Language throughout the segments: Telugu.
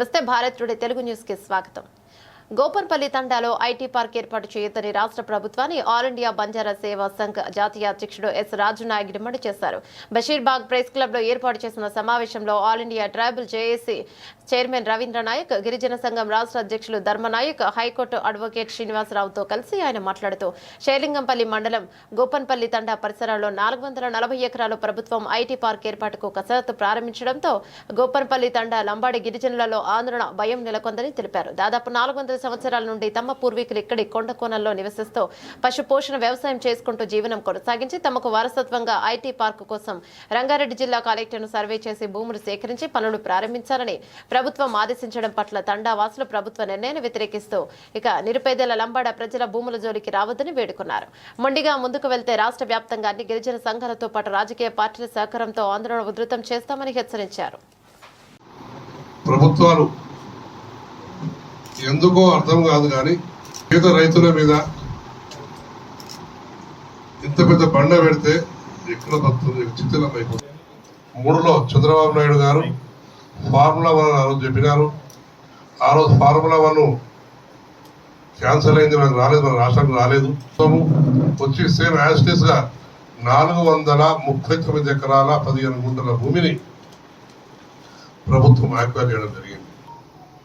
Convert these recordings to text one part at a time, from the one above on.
నమస్తే భారత్ టుడే తెలుగు న్యూస్ కి స్వాగతం గోపన్పల్లి తండాలో ఐటీ పార్క్ ఏర్పాటు చేయొద్దని రాష్ట్ర ప్రభుత్వాన్ని ఆల్ ఇండియా బంజారా సేవా సంఘ్ జాతీయ అధ్యక్షుడు ఎస్ రాజు నాయక్ డిమాండ్ చేశారు. బషీర్బాగ్ ప్రెస్ క్లబ్లో ఏర్పాటు చేసిన సమావేశంలో all India tribal JAC chairman Ravindra Nayak గిరిజన సంఘం రాష్ట్ర అధ్యక్షులు ధర్మనాయక్ హైకోర్టు అడ్వకేట్ శ్రీనివాసరావుతో కలిసి ఆయన మాట్లాడుతూ శైలింగంపల్లి మండలం గోపన్పల్లి తండా పరిసరాల్లో నాలుగు వందల నలభై ఎకరాలు ప్రభుత్వం ఐటీ పార్క్ ఏర్పాటుకు కసరత్తు ప్రారంభించడంతో గోపన్పల్లి తండా లంబాడి గిరిజనులలో ఆందోళన భయం నెలకొందని తెలిపారు. దాదాపు నాలుగు వందల సంవత్సరాల నుండి తమ పూర్వీకులు ఇక్కడి కొండకోనల్లో నివసిస్తూ పశుపోషణ వ్యవసాయం చేసుకుంటూ జీవనం కొనసాగించి తమకు వారసత్వంగా ఐటీ పార్కు కోసం రంగారెడ్డి జిల్లా కలెక్టర్ను సర్వే చేసి భూములు సేకరించి పనులు ప్రారంభించాలని ప్రభుత్వం ఆదేశించడం పట్ల తండా వాసులు ప్రభుత్వ నిర్ణయాన్ని వ్యతిరేకిస్తూ ఇక నిరుపేదల లంబాడ ప్రజల భూముల జోలికి రావద్దని వేడుకున్నారు. మొండిగా ముందుకు వెళ్తే రాష్ట్ర వ్యాప్తంగా అన్ని గిరిజన సంఘాలతో పాటు రాజకీయ పార్టీల సహకారంతో ఆందోళన ఉధృతం చేస్తామని హెచ్చరించారు. ప్రభుత్వాలు ఎందుకో అర్థం కాదు కానీ పేద రైతుల మీద ఇంత పెద్ద బండ పెడితే ఎక్కడ బతుంది చిత్రం అయిపోతుంది. మూడులో చంద్రబాబు నాయుడు గారు ఫార్ములా వన్ ఆ రోజు చెప్పినారు. ఆ రోజు ఫార్ములా వన్ క్యాన్సల్ అయింది. మనకు రాలేదు మన రాష్ట్రానికి రాలేదు. వచ్చి సేమ్ యాస్టేస్గా నాలుగు వందల ముప్పై తొమ్మిది ఎకరాల పదిహేను గుంటల భూమిని ప్రభుత్వం ఆక్వైర్ చేయడం జరిగింది.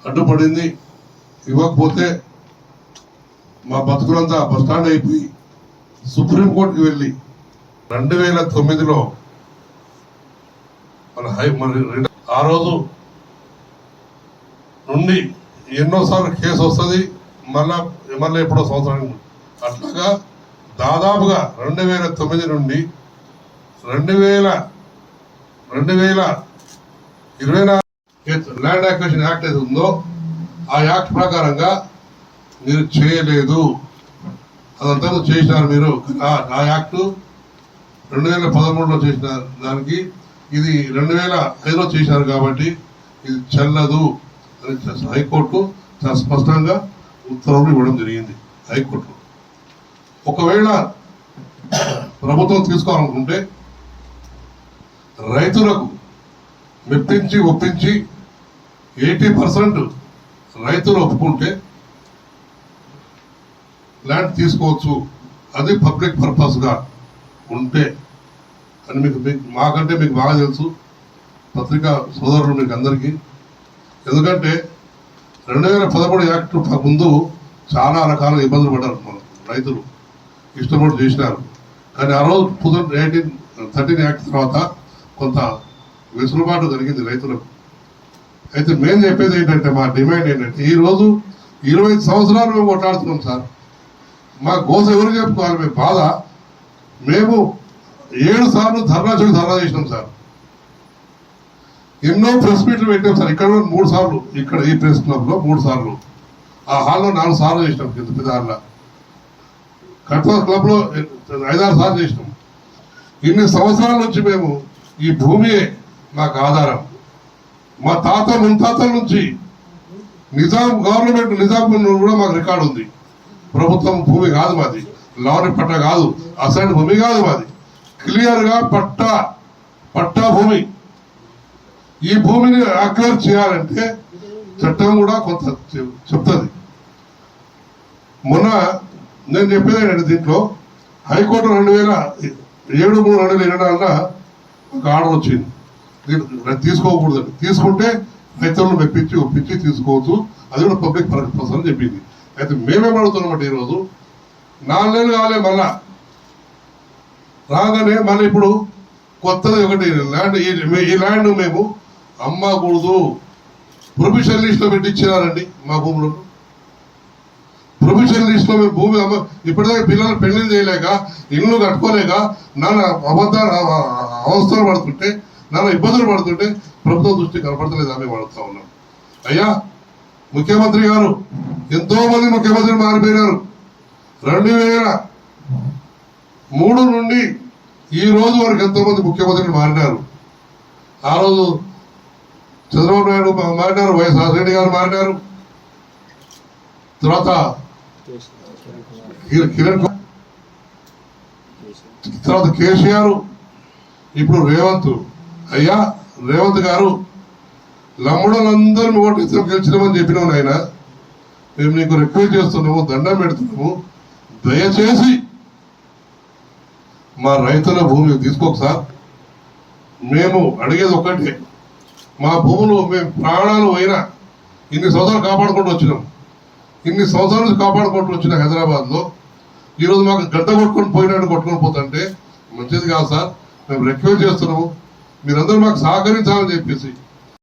అడ్డుపడింది. ఇవ్వకపోతే మా బతుకులంతా బస్టాండ్ అయిపోయి సుప్రీంకోర్టుకి వెళ్ళి రెండు వేల తొమ్మిదిలో మన హై మన రెండు- ఆ రోజు నుండి ఎన్నోసార్లు కేసు వస్తుంది మళ్ళా మళ్ళీ ఎప్పుడో సంవత్సరానికి అట్లాగా దాదాపుగా రెండు వేల తొమ్మిది నుండి రెండు వేల రెండు వేల ఇరవై నాలుగు ల్యాండ్ అక్విజిషన్ యాక్ట్ ఏది ఉందో ఆ యాక్ట్ ప్రకారంగా మీరు చేయలేదు. అదంతా చేసినారు మీరు. ఆ- యాక్టు యాక్ట్ రెండు వేల పదమూడులో చేసిన దానికి ఇది రెండు వేల ఐదులో చేశారు కాబట్టి ఇది చెల్లదు అని హైకోర్టు చాలా స్పష్టంగా ఉత్తర్వులు ఇవ్వడం జరిగింది హైకోర్టు ఒకవేళ ప్రభుత్వం తీసుకోవాలనుకుంటే రైతులకు మెప్పించి ఒప్పించి ఎయిటీ పర్సెంట్ రైతులు ఒప్పుకుంటే ల్యాండ్ తీసుకోవచ్చు. అది పబ్లిక్ పర్పస్గా ఉంటే అని మీకు మీకు మాకంటే మీకు బాగా తెలుసు. పత్రికా సోదరులు మీకు అందరికీ. ఎందుకంటే రెండు వేల పదమూడు యాక్ట్ ముందు చాలా రకాల ఇబ్బందులు పడ్డారు మన రైతులు. ఇష్టపడి చేసినారు. కానీ ఆ రోజు two thousand eighteen thirteen act తర్వాత కొంత వెసులుబాటు జరిగింది రైతులకు. అయితే మేము చెప్పేది ఏంటంటే మా డిమాండ్ ఏంటంటే ఈరోజు ఇరవై ఐదు సంవత్సరాలు మేము కొట్లాడుతున్నాం సార్. మా గోస ఎవరు చెప్పుకోవాలి? మేము బాధ. మేము ఏడు సార్లు ధర్నా చోటు ధర్నా చేసినాం సార్. ఎన్నో ప్రెస్ మీట్లు పెట్టాం సార్. ఇక్కడ మూడు సార్లు ఇక్కడ ఈ ప్రెస్ క్లబ్లో మూడు సార్లు. ఆ హాల్లో నాలుగు సార్లు చేసినాం కింద పెద్ద హాల్లో. కట్వా క్లబ్లో ఐదారు సార్లు చేసినాం. ఇన్ని సంవత్సరాల నుంచి మేము ఈ భూమియే మాకు ఆధారం. మా తాత మున్తాతల నుంచి నిజాం గవర్నమెంట్ నిజాం కూడా మాకు రికార్డు ఉంది. ప్రభుత్వం భూమి కాదు మాది. లావరి పట్ట కాదు. అసైన్ భూమి కాదు మాది. క్లియర్గా పట్టా పట్టా భూమి. ఈ భూమిని అక్వైర్ చేయాలంటే చట్టం కూడా కొంత చెప్తుంది. మొన్న నేను చెప్పేది ఏంటంటే దీంట్లో? హైకోర్టు రెండు వేల ఏడు మూడు రెండు వేల ఇరవై నాలుగున ఒక ఆర్డర్ వచ్చింది. తీసుకోకూడదు. తీసుకుంటే రైతులను మెప్పించి ఒప్పించి తీసుకోవచ్చు. అది కూడా పబ్లిక్ పర్పస్ అని చెప్పింది. అయితే మేమేం అడుగుతున్నామంటే ఈరోజు నాలుగు కావాలి మళ్ళా. రాగానే మళ్ళీ ఇప్పుడు కొత్తది ఒకటి ల్యాండ్ ఈ- ల్యాండ్ మేము అమ్మకూడదు. ప్రొఫెషన్ లిస్ట్లో పెట్టించినారండి మా భూములు. ప్రొఫెషన్ లిస్ట్లో మేము భూమి అమ్మ ఇప్పటిదాకా పిల్లలు పెళ్ళి చేయలేక ఇల్లు కట్టుకోలేక నాన్న అబద్ధాలు అవస్థలు పడుతుంటే నాన్న ఇబ్బందులు పడుతుంటే ప్రభుత్వం దృష్టి కనపడతలేదు ఆమె వాడుతూ ఉన్నాం. అయ్యా ముఖ్యమంత్రి గారు ఎంతో మంది ముఖ్యమంత్రులు మారిపోయినారు. రెండు వేల మూడు నుండి ఈ రోజు వరకు ఎంతో మంది ముఖ్యమంత్రులు మారినారు. ఆ రోజు చంద్రబాబు నాయుడు మారినారు వైఎస్ రెడ్డి గారు మారినారు. తర్వాత కిరణ్ తర్వాత కేసీఆర్ ఇప్పుడు రేవంత్. అయ్యా రేవంత్ గారు లమ్మడోళ్ళందరూ ఓటు ఇస్తాం గెలిచినామని చెప్పినావు నాయన. మేము నీకు రిక్వెస్ట్ చేస్తున్నాము దండం పెడుతున్నాము. దయచేసి మా రైతుల భూమి తీసుకోక సార్. మేము అడిగేది ఒక్కటే. మా భూములు మేము ప్రాణాలు పోయినా ఇన్ని సంవత్సరాలు కాపాడుకుంటూ వచ్చినాం. ఇన్ని సంవత్సరాల నుంచి కాపాడుకుంటూ వచ్చిన హైదరాబాద్లో. ఈరోజు మాకు గడ్డ కొట్టుకొని పోయినట్టు కొట్టుకొని పోతుంటే మంచిది కాదు సార్. మేము రిక్వెస్ట్ చేస్తున్నాము. మీరందరూ మాకు సహకరించాలని చెప్పేసి